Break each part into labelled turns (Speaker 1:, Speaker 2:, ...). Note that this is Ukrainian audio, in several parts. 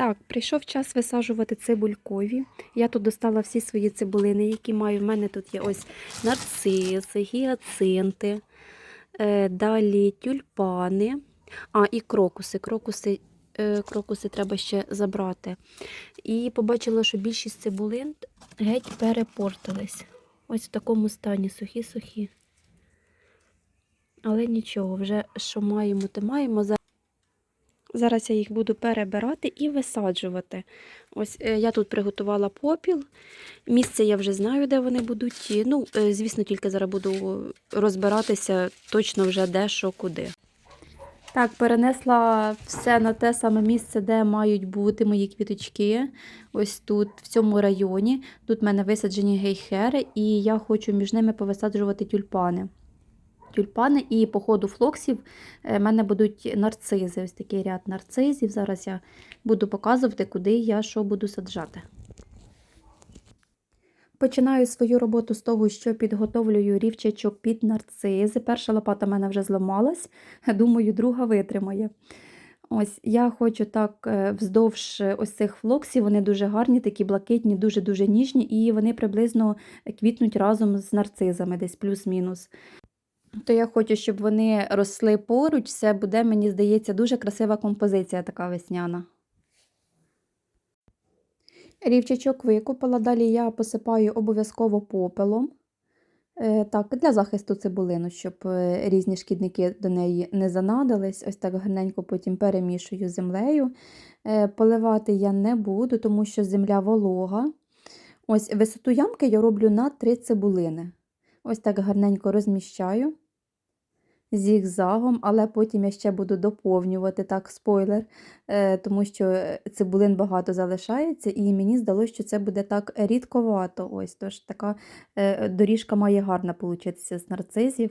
Speaker 1: Так, прийшов час висаджувати цибулькові. Я тут достала всі свої цибулини, які маю. У мене тут є ось нарциси, гіацинти, е, далі тюльпани, а і крокуси. Крокуси, е, крокуси треба ще забрати. І побачила, що більшість цибулин геть перепортились. Ось в такому стані сухі-сухі. Але нічого, вже що маємо, то маємо. Зараз я їх буду перебирати і висаджувати. Ось е, я тут приготувала попіл. Місце я вже знаю, де вони будуть. Ну, е, звісно, тільки зараз буду розбиратися точно вже де, що, куди. Так, перенесла все на те саме місце, де мають бути мої квіточки. Ось тут, в цьому районі. Тут в мене висаджені гейхери, і я хочу між ними повисаджувати тюльпани. Тюльпани і по ходу флоксів е, в мене будуть нарцизи. Ось такий ряд нарцизів. Зараз я буду показувати, куди я що буду саджати. Починаю свою роботу з того, що підготовлюю рівчачок під нарцизи. Перша лопата в мене вже зламалась, думаю, друга витримає. Ось я хочу так е, вздовж ось цих флоксів, вони дуже гарні, такі блакитні, дуже-дуже ніжні, і вони приблизно квітнуть разом з нарцизами, десь плюс-мінус. То я хочу, щоб вони росли поруч, це буде, мені здається, дуже красива композиція така весняна. Рівчачок викупила, далі я посипаю обов'язково попелом. Е, Так, для захисту цибулину, щоб е, різні шкідники до неї не занадились. Ось так гарненько потім перемішую землею. Е, Поливати я не буду, тому що земля волога. Ось висоту ямки я роблю на 3 цибулини. Ось так гарненько розміщаю зігзагом, але потім я ще буду доповнювати так спойлер, е, тому що цибулин багато залишається, і мені здалося, що це буде так рідковато. Ось, тож така е, доріжка має гарна получитися з нарцизів.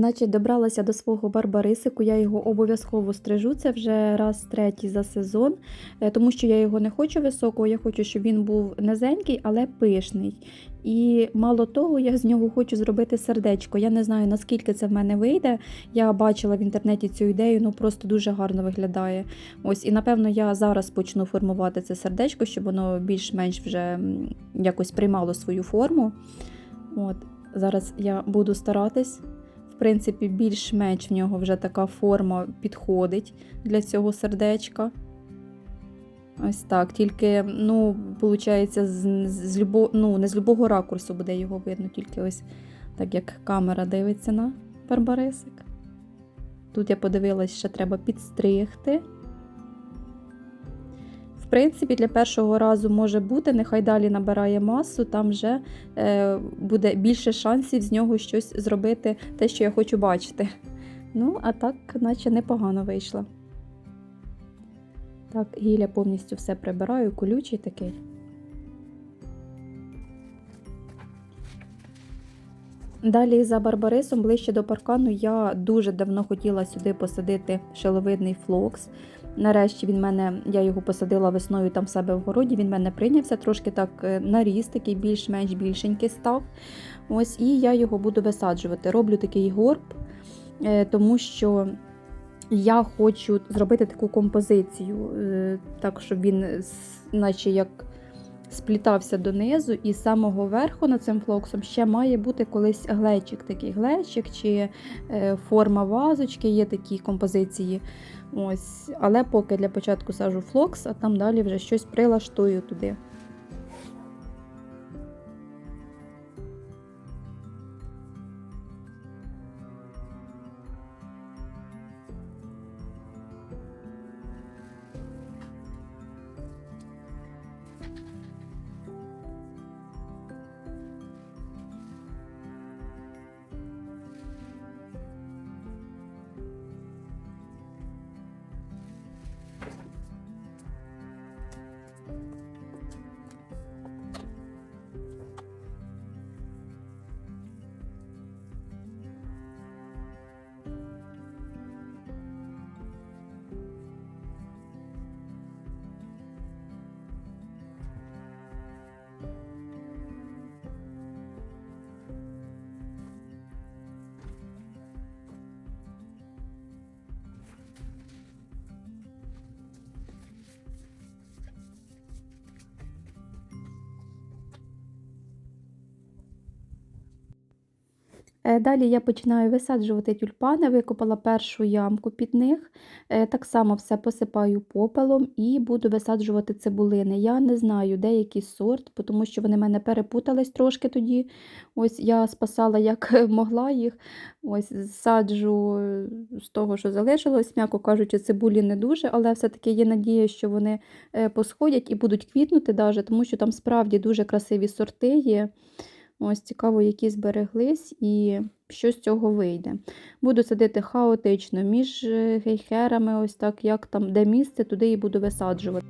Speaker 1: Значить, добралася до свого барбарисику, я його обов'язково стрижу. Це вже раз третій за сезон, е, тому що я його не хочу високого, я хочу, щоб він був низенький, але пишний. І мало того, я з нього хочу зробити сердечко. Я не знаю, наскільки це в мене вийде. Я бачила в інтернеті цю ідею, ну просто дуже гарно виглядає. Ось, і напевно я зараз почну формувати це сердечко, щоб воно більш-менш вже якось приймало свою форму. От, Зараз я буду старатись. Принципі, більш-менш в нього вже така форма підходить для цього сердечка. Ось так. Тільки, ну, виходить, з, з любо, ну, не з любого ракурсу буде його видно, тільки ось так як камера дивиться на барбарисик. Тут я подивилась, що треба підстригти. Принципі, для першого разу може бути, нехай далі набирає масу, там вже е, буде більше шансів з нього щось зробити, те, що я хочу бачити. Ну, а так, наче непогано вийшло. Так, гілля повністю все прибираю, колючий такий. Далі за барбарисом, ближче до паркану, я дуже давно хотіла сюди посадити шеловидний флокс. Нарешті він мене, я його посадила весною там в себе в городі. Він мене прийнявся, трошки так е, наріс, такий більш-менш більшенький став. Ось, і я його буду висаджувати. Роблю такий горб, е, тому що я хочу зробити таку композицію, е, так, щоб він, наче як сплітався донизу, і з самого верху над цим флоксом ще має бути колись глечик, такий глечик чи е, форма вазочки, є такі композиції. Ось. Але поки для початку сажу флокс, а там далі вже щось прилаштую туди. Далі я починаю висаджувати тюльпани, викопала першу ямку під них. Е, Так само все посипаю попелом і буду висаджувати цибулини. Я не знаю, де який сорт, тому що вони в мене перепутались трошки тоді. Ось я спасала як могла їх. Ось саджу е, з того, що залишилось, м'яко кажучи, цибулі не дуже, але все-таки є надія, що вони е, посходять і будуть квітнути, даже, тому що там справді дуже красиві сорти є. Ось цікаво, які збереглись і що з цього вийде. Буду садити хаотично між е, гейхерами, ось так, як там, де місце, туди і буду висаджувати.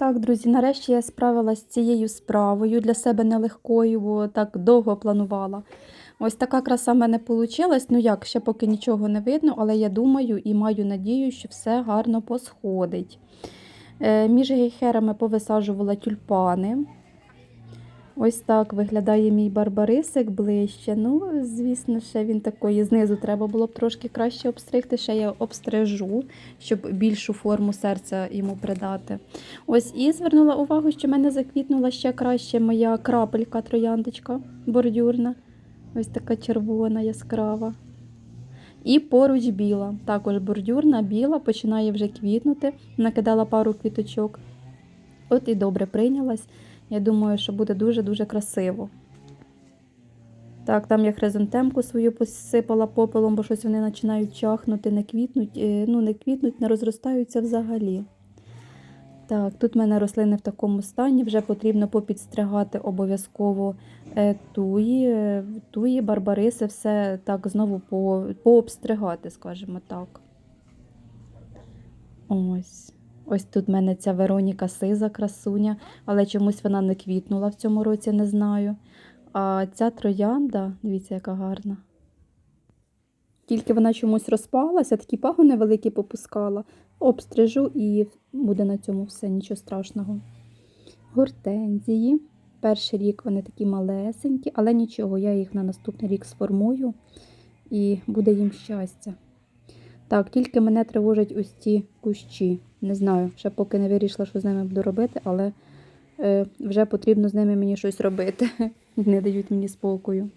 Speaker 1: Так, друзі, нарешті я справилася з цією справою для себе нелегкою, бо так довго планувала. Ось така краса в мене вийшла. Ну як, ще поки нічого не видно, але я думаю і маю надію, що все гарно посходить. Е, Між гейхерами повисаджувала тюльпани. Ось так виглядає мій барбарисик ближче. Ну, звісно, ще він такої знизу треба було б трошки краще обстригти. Ще я обстрижу, щоб більшу форму серця йому придати. Ось і звернула увагу, що в мене заквітнула ще краще моя крапелька трояндочка бордюрна. Ось така червона, яскрава. І поруч біла. Також бордюрна, біла, починає вже квітнути. Накидала пару квіточок. От і добре прийнялась. Я думаю, що буде дуже-дуже красиво. Так, там я хризантемку свою посипала попелом, бо щось вони починають чахнути, не квітнуть, е, ну не квітнуть, не розростаються взагалі. Так, тут в мене рослини в такому стані, вже потрібно попідстригати обов'язково е, туї, е, туї, барбариси, все так знову по, пообстригати, скажімо так. Ось. Ось тут в мене ця Вероніка Сиза, красуня, але чомусь вона не квітнула в цьому році, не знаю. А ця троянда, дивіться, яка гарна. Тільки вона чомусь розпалася, такі пагони великі попускала. Обстрижу і буде на цьому все, нічого страшного. Гортензії. Перший рік вони такі малесенькі, але нічого, я їх на наступний рік сформую і буде їм щастя. Так, тільки мене тривожать ось ці кущі. Не знаю, ще поки не вирішила, що з ними буду робити, але е, вже потрібно з ними мені щось робити. Не дають мені спокою.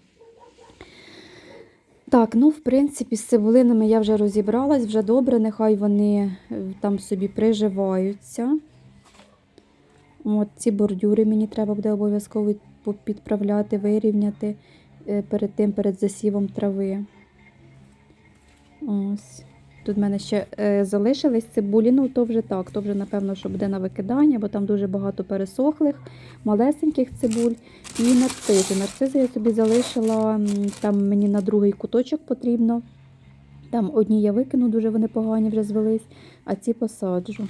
Speaker 1: Так, ну, в принципі, з цибулинами я вже розібралась, вже добре, нехай вони е, там собі приживаються. От ці бордюри мені треба буде обов'язково підправляти, вирівняти е, перед тим, перед засівом трави. Ось. Тут в мене ще е, залишились цибулі, ну то вже так, то вже, напевно, що буде на викидання, бо там дуже багато пересохлих, малесеньких цибуль і нарцизи. Нарцизи я собі залишила, там мені на другий куточок потрібно. Там одні я викину, дуже вони погані вже звелись, а ці посаджу.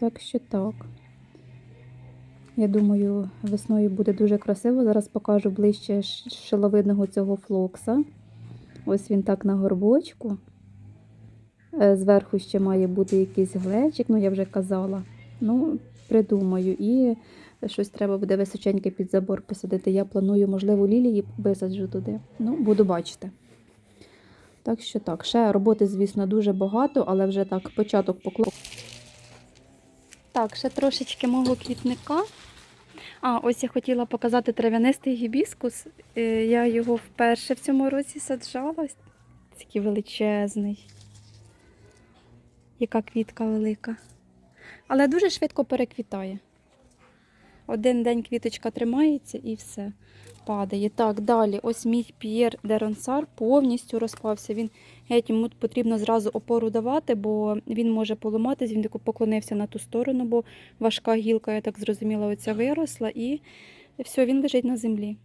Speaker 1: Так що так. Я думаю, весною буде дуже красиво. Зараз покажу ближче шиловидного цього флокса. Ось він так на горбочку. Е, Зверху ще має бути якийсь глечик, ну я вже казала. Ну, придумаю. І щось треба буде височеньке під забор посадити. Я планую, можливо, лілії висаджу туди. Ну, буду бачити. Так що так, ще роботи, звісно, дуже багато, але вже так, початок поклав. Так, ще трошечки мого квітника. А, ось я хотіла показати трав'янистий гібіскус. Е, Я його вперше в цьому році саджала. Такий величезний. Яка квітка велика. Але дуже швидко переквітає. Один день квіточка тримається і все падає. Так, далі, ось мій П'єр де Ронсар повністю розпався. Він геть йому потрібно зразу опору давати, бо він може поламатись, він поклонився на ту сторону, бо важка гілка, я так зрозуміла, оця виросла, і все, він лежить на землі.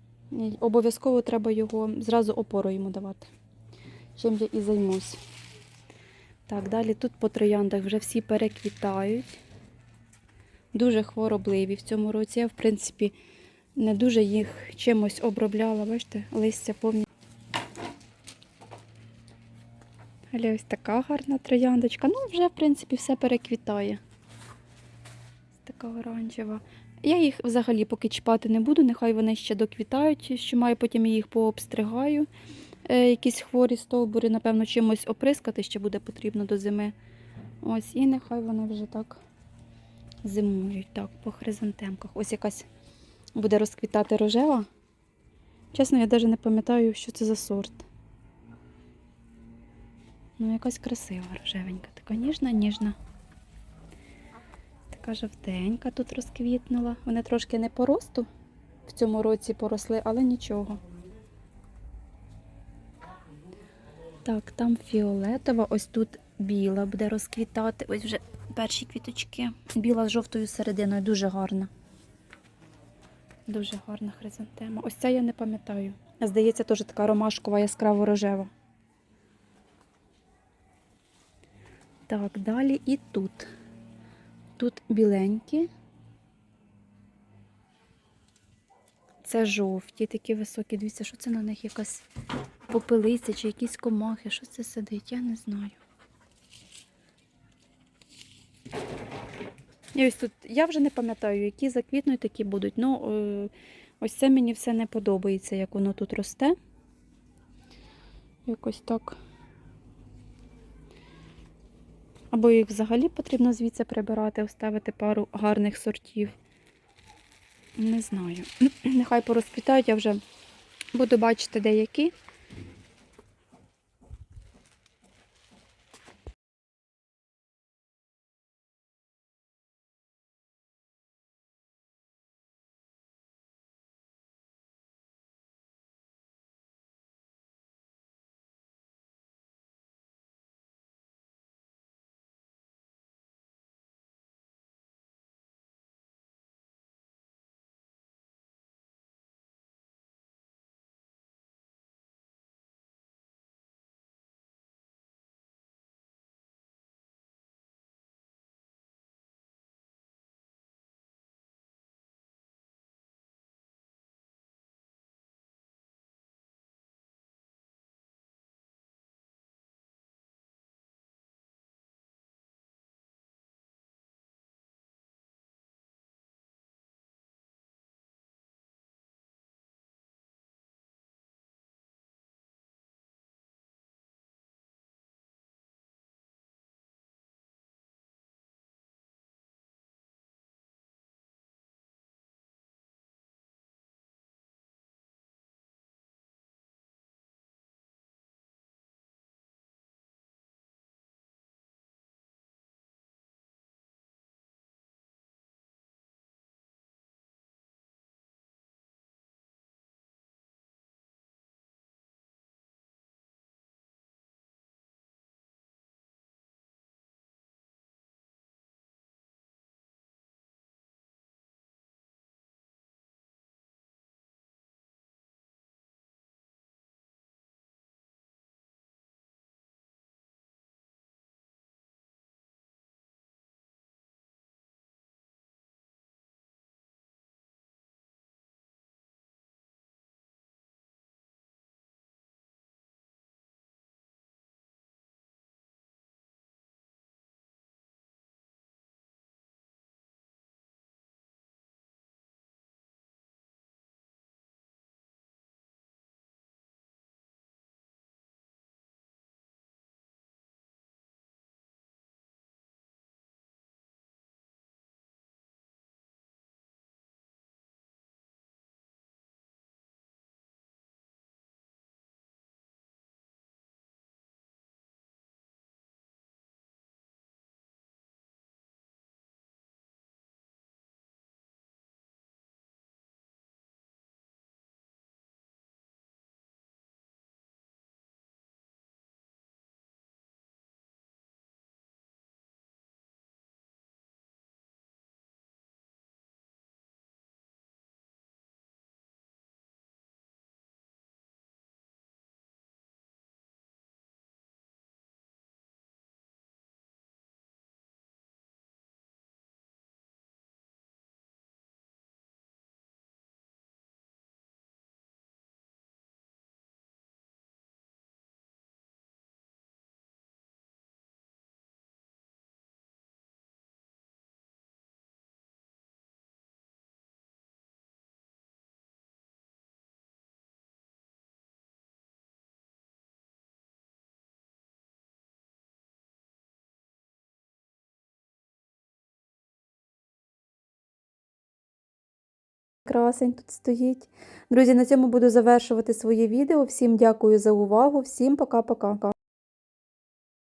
Speaker 1: Обов'язково треба його зразу опору йому давати. Чим я і займусь. Так, далі тут по трояндах вже всі переквітають. Дуже хворобливі в цьому році. Я, в принципі, не дуже їх чимось обробляла. Бачите, листя повні. Але ось така гарна трояндочка. Ну, вже, в принципі, все переквітає. Така оранжева. Я їх взагалі поки чіпати не буду, нехай вони ще доквітають, що маю, потім я їх пообстригаю. Е, якісь хворі стовбури, напевно, чимось оприскати ще буде потрібно до зими. Ось, і нехай вони вже так зимують. Так, по хризантемках. Ось якась буде розквітати рожева. Чесно, я навіть не пам'ятаю, що це за сорт. Ну, якась красива рожевенька, така ніжна, ніжна. Така жовтенька тут розквітнула. Вони трошки не по росту в цьому році поросли, але нічого. Так, там фіолетова, ось тут біла буде розквітати. Ось вже перші квіточки. Біла з жовтою серединою, дуже гарна. Дуже гарна хризантема. Ось ця я не пам'ятаю. Здається, теж така ромашкова, яскраво рожева. Так, далі і тут. Тут біленькі. Це жовті, такі високі. Дивіться, що це на них якась попелиця чи якісь комахи. Що це сидить? Я не знаю. І ось тут я вже не пам'ятаю, які заквітнуть, такі будуть. Ну, е, ось це мені все не подобається, як воно тут росте. Якось так. Або їх взагалі потрібно звідси прибирати, оставити пару гарних сортів. Не знаю. Нехай порозквітають, я вже буду бачити деякі. Красень тут стоїть. Друзі, на цьому буду завершувати своє відео. Всім дякую за увагу, всім пока-пока.